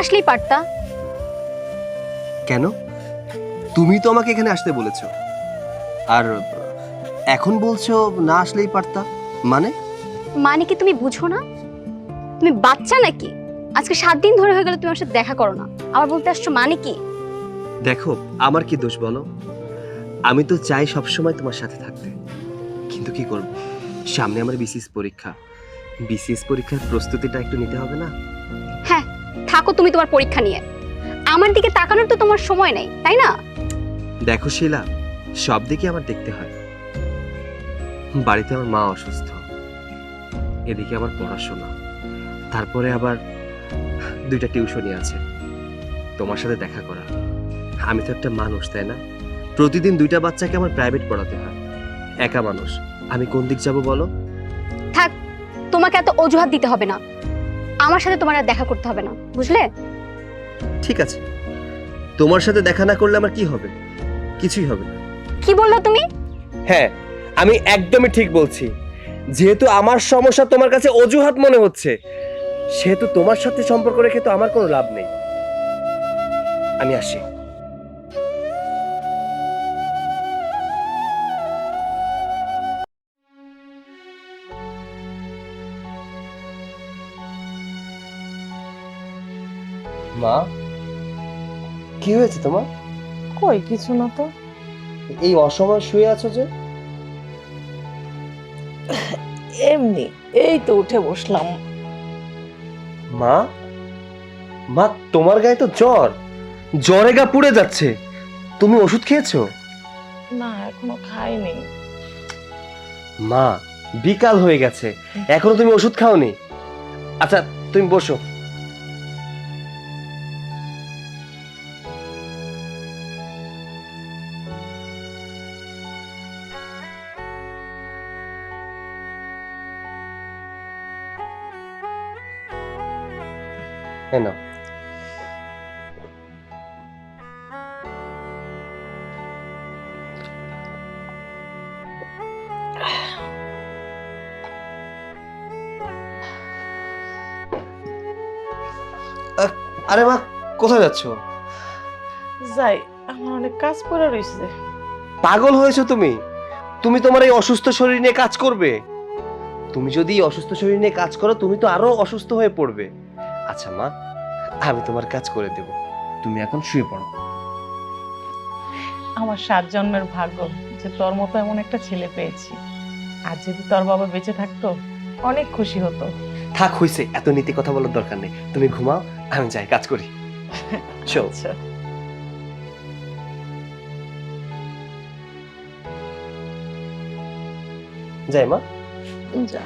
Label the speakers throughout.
Speaker 1: আসলেই পারতা।
Speaker 2: কেন? তুমি তো আমাকে এখানে আসতে বলেছ। আর এখন বলছো না আসলেই পারতা। মানে?
Speaker 1: মানে কি তুমি বুঝো না? তুমি বাচ্চা নাকি? আজকে সাত দিন ধরে হয়ে গেল তুমি আমার সাথে দেখা করো না। আবার বলতে আসছো মানে কি?
Speaker 2: দেখো আমার কি দোষ বলো? আমি তো চাই সবসময় তোমার সাথে থাকতে। কিন্তু কি করব? সামনে আমার বিসিএস পরীক্ষা। বিসিএস পরীক্ষার প্রস্তুতিটা একটু নিতে হবে না?
Speaker 1: তুমি তোমার পরীক্ষা নিয়ে। আমার দিকে তাকানোর তো তোমার সময় নেই তাই না?
Speaker 2: দেখো শিলা সব দিকে আমার দেখতে হয়। বাড়িতে আমার মা অসুস্থ। এদিকে আমার পড়াশোনা। তারপরে আবার দুইটা টিউশনই আছে। তোমার সাথে দেখা করা। আমি তো একটা মানুষ তাই না? প্রতিদিন দুইটা বাচ্চাকে আমার প্রাইভেট পড়াতে হয়। একা মানুষ। আমি কোন দিক যাব বলো?
Speaker 1: থাক তোমাকে এত অজুহাত দিতে হবে না। আমার সাথে তোমার আর দেখা করতে হবে না বুঝলে?
Speaker 2: ঠিক আছে। তোমার সাথে দেখা না করলে আমার কি হবে? কিছুই হবে না।
Speaker 1: কি বলল তুমি?
Speaker 2: হ্যাঁ আমি একদমই ঠিক বলছি। যেহেতু আমার সমস্যা তোমার কাছে অজুহাত মনে হচ্ছে সেহেতু তোমার সাথে সম্পর্ক রেখে তো আমার কোনো লাভ নেই। আমি আসি। মা। কি হয়েছে তোমার?
Speaker 3: কই কিছু না তো।
Speaker 2: এই অসময় শুয়ে আছো যে?
Speaker 3: এমনি এই তো উঠে বসলাম।
Speaker 2: মা? মা তোমার গায়ে তো জ্বর। জ্বরে গা পুড়ে যাচ্ছে। তুমি ওষুধ খেয়েছো?
Speaker 3: না এখনও খাইনি।
Speaker 2: মা বিকাল হয়ে গেছে। এখনও তুমি ওষুধ খাওনি? আচ্ছা তুমি বসো। আহ, আরে মা কোথায় যাচ্ছ?
Speaker 3: যাই আমার অনেক কাজ পড়ে রয়েছে
Speaker 2: পাগল হয়েছো তুমি? তুমি তোমার এই অসুস্থ শরীর নিয়ে কাজ করবে? তুমি যদি অসুস্থ শরীর নিয়ে কাজ করো তুমি তো আরও অসুস্থ হয়ে পড়বে। আচ্ছা মা আমি তোমার কাজ করে দেব। তুমি এখন শুয়ে পড়ো।
Speaker 3: আমার সাত জন্মের ভাগ্য যে তোর মতো এমন একটা ছেলে পেয়েছি। আর যদি তোর বাবা বেঁচে থাকতো অনেক খুশি হতো।
Speaker 2: থাক হইছে এত নীতি কথা বলার দরকার নেই। তুমি ঘুমাও আমি যাই কাজ করি। শো
Speaker 3: আচ্ছা।
Speaker 2: যাই মা।
Speaker 3: যা।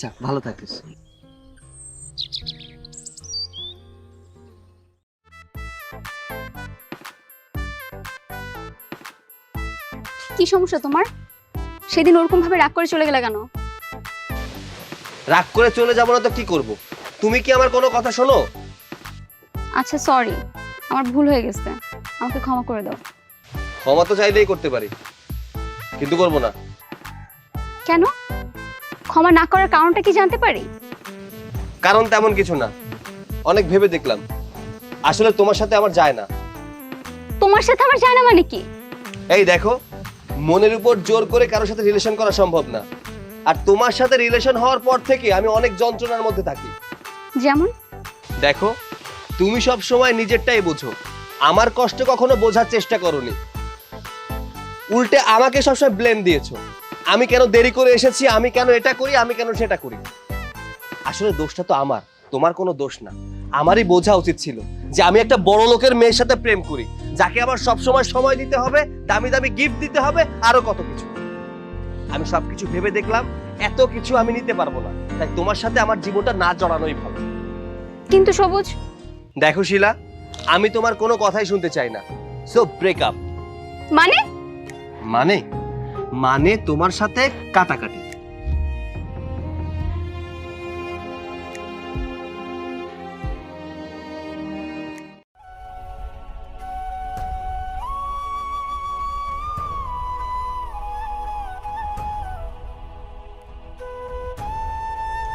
Speaker 2: আচ্ছা ভালো থাকিস।
Speaker 1: কি সমস্যা তোমার? সেদিন ওরকম ভাবে রাগ করে চলে গেলে কেন?
Speaker 2: রাগ করে চলে যাব না তো কি করব? তুমি কি আমার কোনো কথা শোনো?
Speaker 1: আচ্ছা সরি আমার ভুল হয়ে গেছে। আমাকে ক্ষমা করে দাও।
Speaker 2: ক্ষমা তো চাইলেই করতে পারি। কিন্তু করব না।
Speaker 1: কেন? ক্ষমা না করার কারণটা কি জানতে পারি?
Speaker 2: কারণ তেমন কিছু না। অনেক ভেবে দেখলাম। আসলে তোমার সাথে আমার যায় না।
Speaker 1: তোমার সাথে আমার যায় না মানে কি?
Speaker 2: এই দেখো মনের উপর জোর করে কারোর সাথে রিলেশন করা সম্ভব না। আর তোমার সাথে রিলেশন হওয়ার পর থেকে আমি অনেক যন্ত্রণার মধ্যে থাকি।
Speaker 1: যেমন?
Speaker 2: দেখো তুমি সব সময় নিজেরটাই বোঝো। আমার কষ্ট কখনো বোঝার চেষ্টা করনি। উল্টে আমাকে সবসময় ব্লেম দিয়েছ। আমি কেন দেরি করে এসেছি? আমি কেন এটা করি? আমি কেন সেটা করি? আসলে দোষটা তো আমার। তোমার কোনো দোষ না। আমারই বোঝা উচিত ছিল যে আমি একটা বড় লোকের মেয়ের সাথে প্রেম করি। যাকে আবার সব সময় সময় দিতে হবে দামি দামি গিফট দিতে হবে আরও কত কিছু। আমি সবকিছু ভেবে দেখলাম এত কিছু আমি নিতে পারব না। তাই তোমার সাথে আমার জীবনটা না জড়ানোই ভালো।
Speaker 1: কিন্তু সবুজ।
Speaker 2: দেখো শিলা আমি তোমার কোনো কথাই শুনতে চাই না। সো ব্রেক আপ
Speaker 1: মানে?
Speaker 2: মানে? মানে তোমার সাথে কাটাকাটি।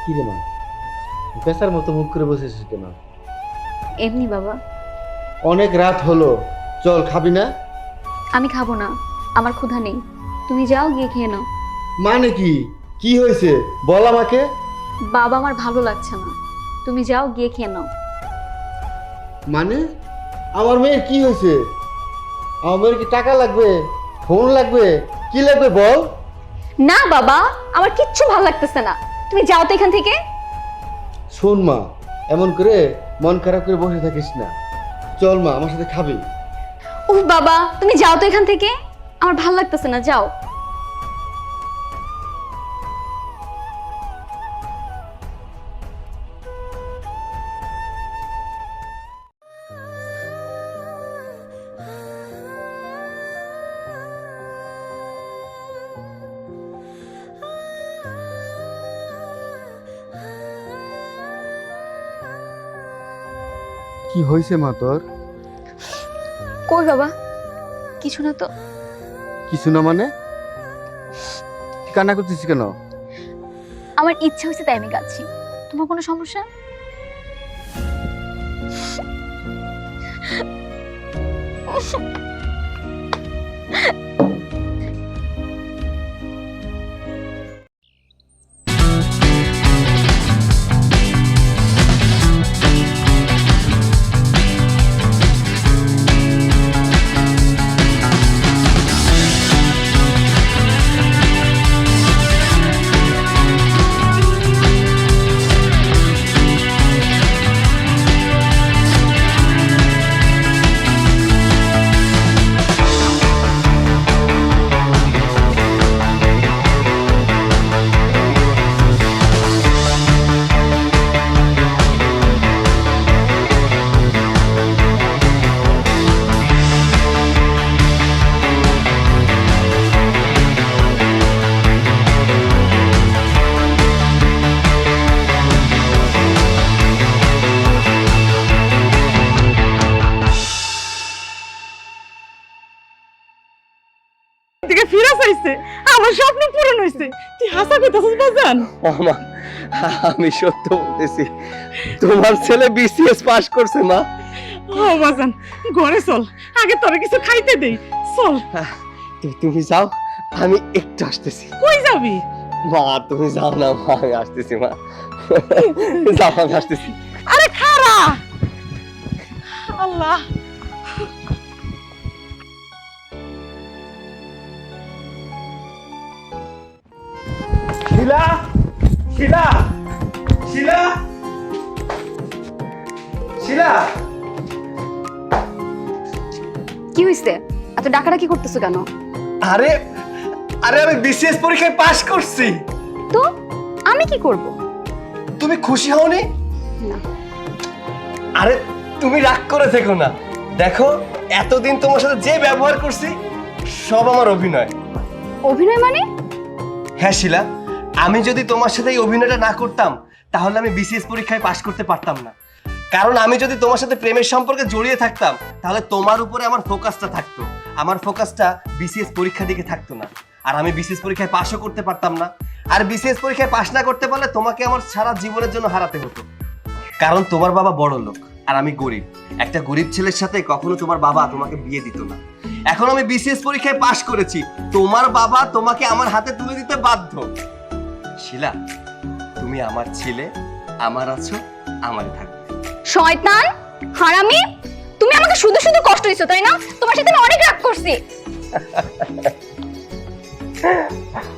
Speaker 4: কি রে মা? বেচার মতো মুখ করে বসেছিস কেন?
Speaker 1: এমনি বাবা।
Speaker 4: অনেক রাত হলো। চল খাবি না?
Speaker 1: আমি খাব না। আমার ক্ষুধা নেই। তুমি যাও গিয়ে খেয়ে নাও।
Speaker 4: মানে কি? কি হয়েছে? বল আমাকে।
Speaker 1: বাবা আমার ভালো লাগছে না। তুমি যাও গিয়ে খেয়ে নাও।
Speaker 4: মানে? আমার মেয়ের কি হয়েছে? আমার মেয়ের কি টাকা লাগবে? ফোন লাগবে? কি লাগবে বল।
Speaker 1: না বাবা আমার কিচ্ছু ভালো লাগতেছে না। তুমি যাও তো এখান থেকে।
Speaker 4: শোন মা এমন করে মন খারাপ করে বসে থাকিস না। চল মা আমার সাথে খাবি।
Speaker 1: উফ বাবা তুমি যাও তো এখান থেকে। আমার ভালো লাগতেছে না যাও।
Speaker 4: কি হয়েছে মা তোর?
Speaker 1: কই বাবা? কিছু না তো।
Speaker 4: কিছু না মানে? কান্না করতেছিস কেন?
Speaker 1: আমার ইচ্ছা হয়েছে তাই আমি গাচ্ছি। তোমার কোনো সমস্যা?
Speaker 3: চাইছে আমার স্বপ্ন পূরণ হয়েছে তুই হাসা কইতাছিস বাজান?
Speaker 2: মা আমি সত্য বলতেছি তোমার ছেলে বিসিএস পাস করছে মা।
Speaker 3: ও বাজান ঘরে চল আগে তোরে কিছু খাইতে দেই চল।
Speaker 2: তুমি যাও আমি একটু আসতেছি।
Speaker 3: কই যাবি?
Speaker 2: মা তুমি যাও না মা আমি আসতেছি মা। যাও আমি আসতেছি।
Speaker 3: আরে খারা! আল্লাহ!
Speaker 2: শিলা? শিলা? শিলা? শিলা?
Speaker 1: কি হয়েছে এত ডাকাডাকি করতেছো কেন?
Speaker 2: আরে আরে আমি বিসিএস পরীক্ষায় পাস করছি।
Speaker 1: তো আমি কি করব?
Speaker 2: তুমি খুশি হওনি?
Speaker 1: না।
Speaker 2: আরে তুমি রাগ করে থেকো না। দেখো এতদিন তোমার সাথে যে ব্যবহার করছি সব আমার অভিনয়।
Speaker 1: অভিনয় মানে?
Speaker 2: হ্যাঁ শিলা। আমি যদি তোমার সাথে এই অভিনয়টা না করতাম, তাহলে আমি বিসিএস পরীক্ষায় পাশ করতে পারতাম না। কারণ আমি যদি তোমার সাথে প্রেমের সম্পর্কে জড়িয়ে থাকতাম, তাহলে তোমার উপরে আমার ফোকাসটা থাকতো। আমার ফোকাসটা বিসিএস পরীক্ষা দিকে থাকতো না। আর আমি বিসিএস পরীক্ষায় পাশও করতে পারতাম না। আর বিসিএস পরীক্ষায় পাশ না করতে পারলে তোমাকে আমার সারা জীবনের জন্য হারাতে হতো। কারণ তোমার বাবা বড় লোক, আর আমি গরিব। একটা গরিব ছেলের সাথে কখনো তোমার বাবা তোমাকে বিয়ে দিত না। এখন আমি বিসিএস পরীক্ষায় পাশ করেছি। তোমার বাবা তোমাকে আমার হাতে তুলে দিতে বাধ্য। শিলা তুমি আমার ছেলে আমার আছো আমার থাকবে।
Speaker 1: শয়তান হারামি তুমি আমাকে শুধু শুধু কষ্ট দিছো তাই না? তোমার সাথে আমি অনেক রাগ করছি।